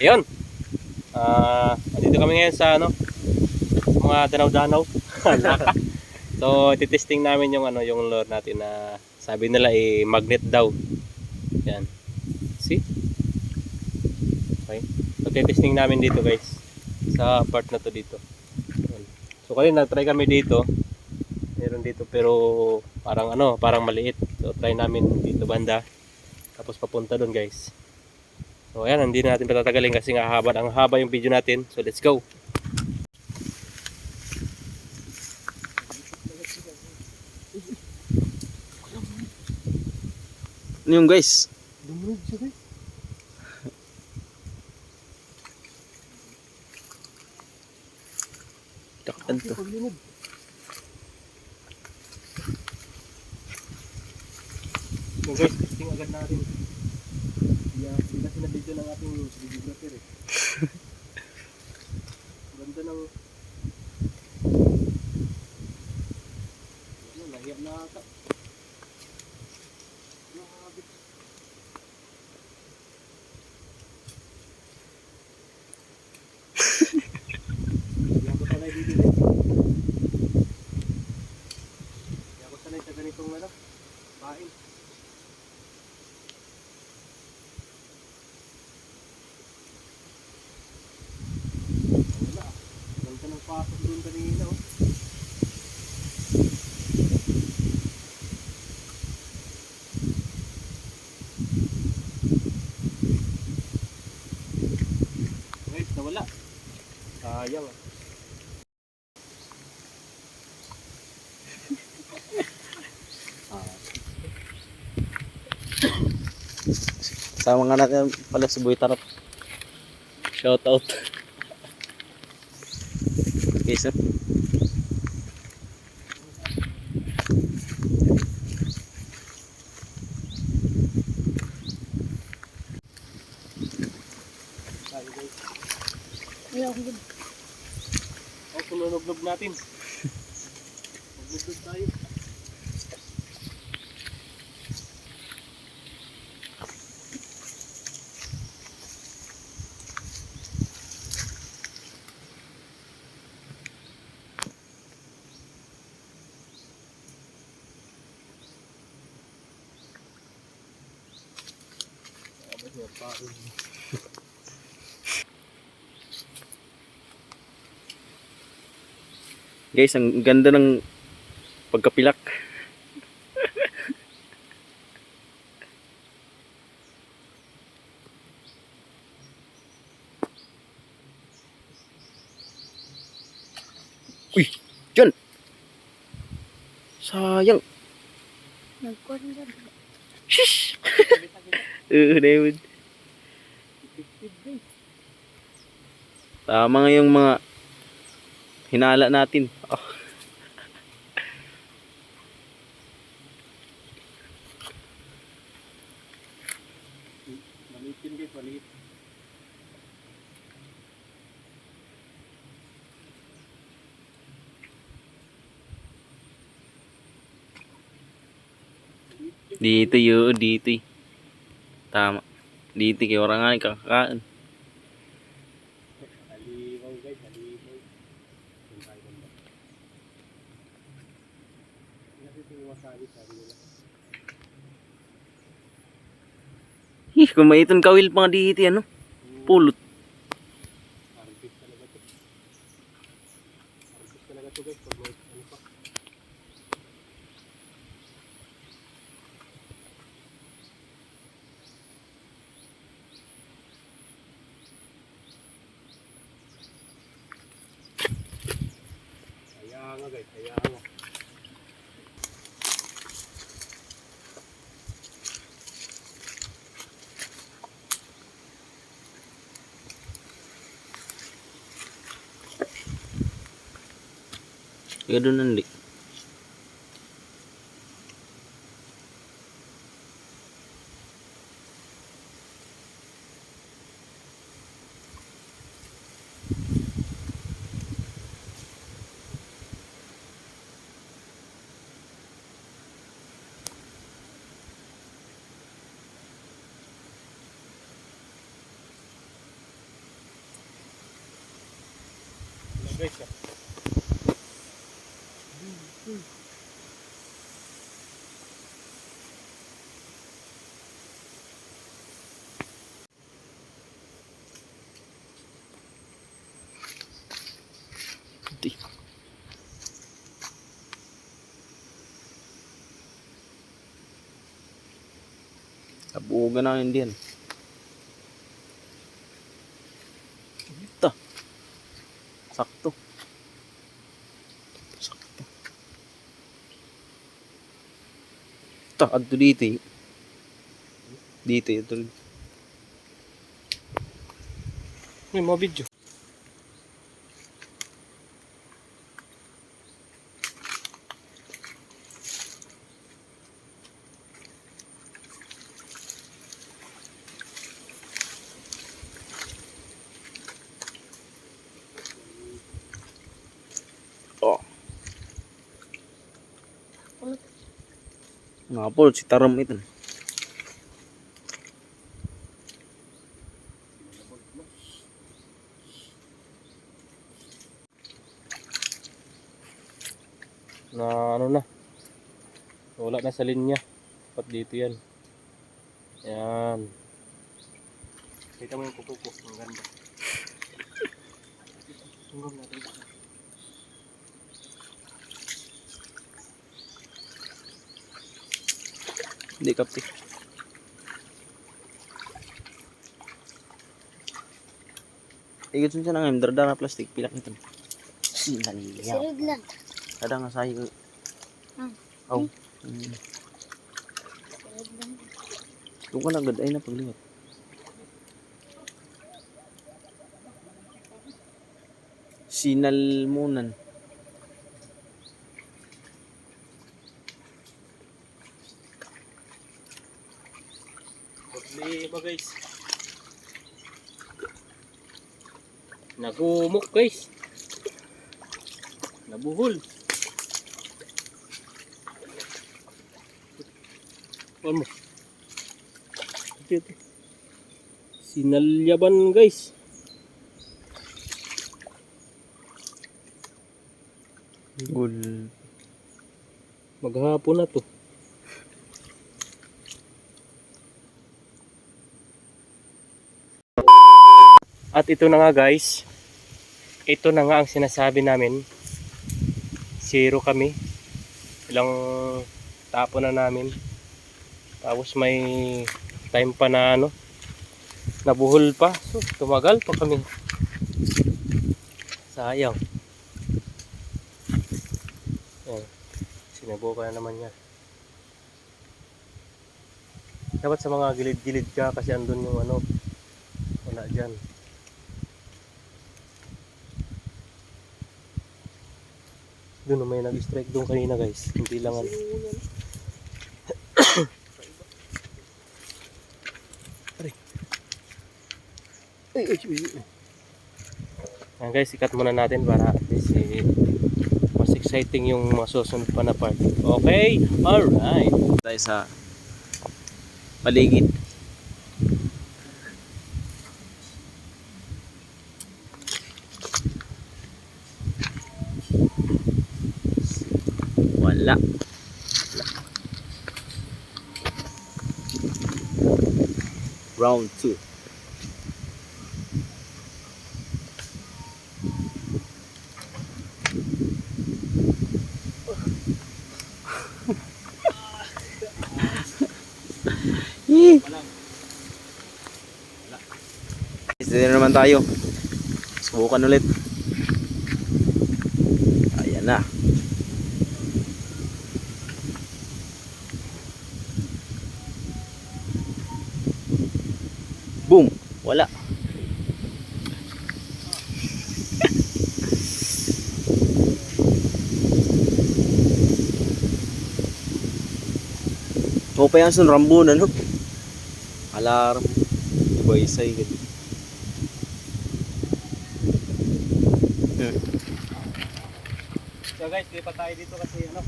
Ayun. Ah, andito kami ngayon sa ano, mga danaw-danaw. So, titesting namin yung ano, yung lure natin na sabi nila eh magnet daw. Yan. See? Okay. So, titesting namin dito guys. Sa part na to dito. So, kanina nag-try kami dito. Meron dito pero parang ano, parang maliit. So, try namin dito banda. Tapos papunta doon guys. So ayan, hindi na natin patatagalin kasi nga haba ang haba yung video natin. So let's go. Ano yung guys? Dumurog siya guys. Takpan to. So guys, agad natin. Yeah, na sinabidyo ng ating videographer eh. Ganda ng... Ano, nahiya na ata. Grabe. Hindi ako sanay dito eh. Hindi ako sanay sa ganitong ano, pain. Wala. Ganda ng pasok doon kanina oh. Wait, nawala. Sayang ah. Sama nga natin pala si Boy Tarap. Shout out. Okay, sir. Tayo guys. Oh, sununugnog natin. Magnugnog tayo. Guys, ang ganda ng pagkapilak. Uy, dyan! Sayang. Nagkuhan ka. Shush! Oo, David. Tama nga yung mga hinala natin. Oh. Maliit yun guys, maliit. Dito yun, dito eh. Tama. Dito kay orang sabi nila. Ih, kung maiton kawil pa dito ano. Pulot. Armpit talaga to. Armpit talaga to guys, pag may ano pa. Kaya nga guys, kaya nga. Oh. Di. Kabuugan na hindi yan. Ito. Sakto. Sakto. Ito, adto dito eh. Dito, ito. May mga video. Ngapol, si Taram ito. Na ano na. Wala na sa linya. Dapat dito yan. Yan. Kita mo yung kuko ko. Ang ganda. Tunggam natin. Hindi kapti. Igot siya nang dardar na plastic pilak nito. Sunod lang. Ada nga sahi ko. Hmm. Oh. Hmm. Kung ka nagad ay na pagliwat. Sinalmunan. Problema guys. Nagumok guys. Nabuhol. Ano mo? Ito, ito. Sinalyaban guys. Gul. Maghapon na to. At ito na nga guys. Ito na nga ang sinasabi namin. Zero kami. Ilang tapo na namin. Tapos may time pa na ano. Nabuhol pa. So, tumagal pa kami. Sayang. Ayan. Sinubukan na naman niya. Dapat sa mga gilid-gilid ka kasi andun yung ano. Wala dyan. Doon may nag-strike doon kanina guys. Hindi lang ano. Aray. Ay, ay, ay, ay. Ayan guys, ikat muna natin para at least eh, mas exciting yung mga susunod pa na part. Okay? Alright. Tayo sa paligid. Wala. Round 2. Dito na naman tayo. Subukan ulit. Ayan na. Boom! Wala. O pa yan sa Rambo na no? Alarm. Iba isa yun. Hmm. So guys, lipat tayo dito kasi ano.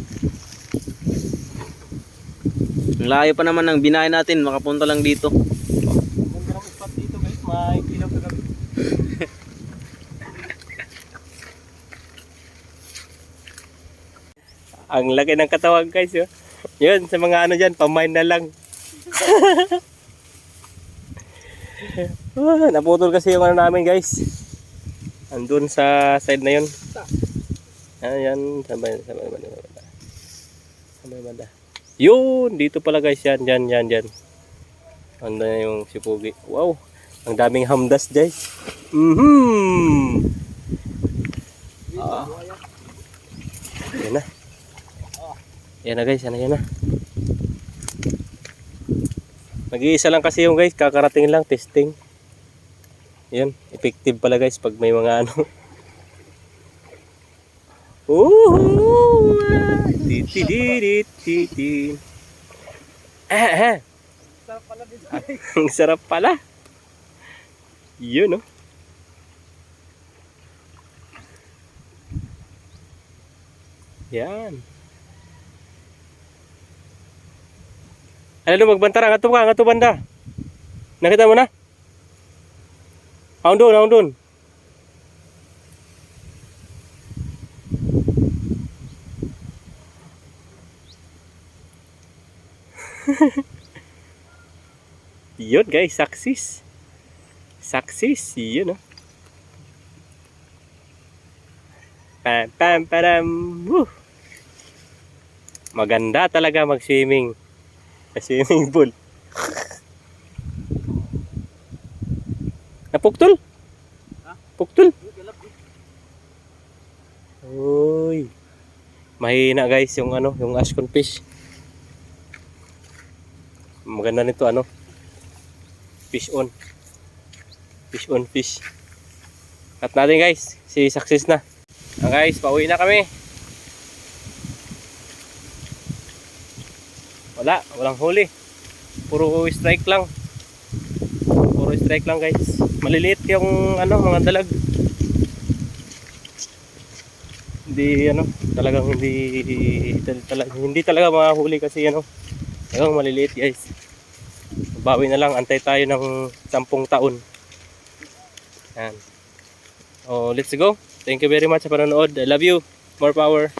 Ang layo pa naman ng binahay natin, makapunta lang dito. Ganda ng spot dito guys. May ilaw sa gabi. Ang laki ng katawan guys. Yun, yun sa mga ano dyan, pamain na lang. ah, naputol kasi yung ano namin guys. Andun sa side na yun. Ayan, sabay, sabay, sabay, sabay. Sabay, banda. Yun, dito pala guys, yan, yan, yan, yan. Ando na yung sipugi. Wow, ang daming hamdas guys. Mhm. Ah. Yan na. Yan na guys, yan na, yan na. Nag-iisa lang kasi yung guys, kakarating lang, testing. Yan, effective pala guys pag may mga ano. Woohoo! Titi titi titi. Ah, ah. Ang sarap pala. Yun, no? Yan. Ano magbantara? Nga ka, nga banda. Nakita mo na? Aon doon, aon. Yun guys, success. Success, yun oh. Pam pam param. Woo. Maganda talaga mag-swimming. Sa swimming pool. Napuktol? Puktol? Uy. Mahina guys yung ano, yung ashcon fish. Maganda nito ano. Fish on. Fish on fish. Cut natin guys. Si success na. Ah, guys, pauwi na kami. Wala, walang huli. Puro strike lang. Puro strike lang guys. Maliliit yung ano, mga dalag. Hindi ano, talagang hindi talaga hindi talaga mahuli kasi ano. Talagang maliliit guys. Bawi na lang, antay tayo ng 10 taon. Yan. Oh, let's go. Thank you very much sa panonood. I love you. More power.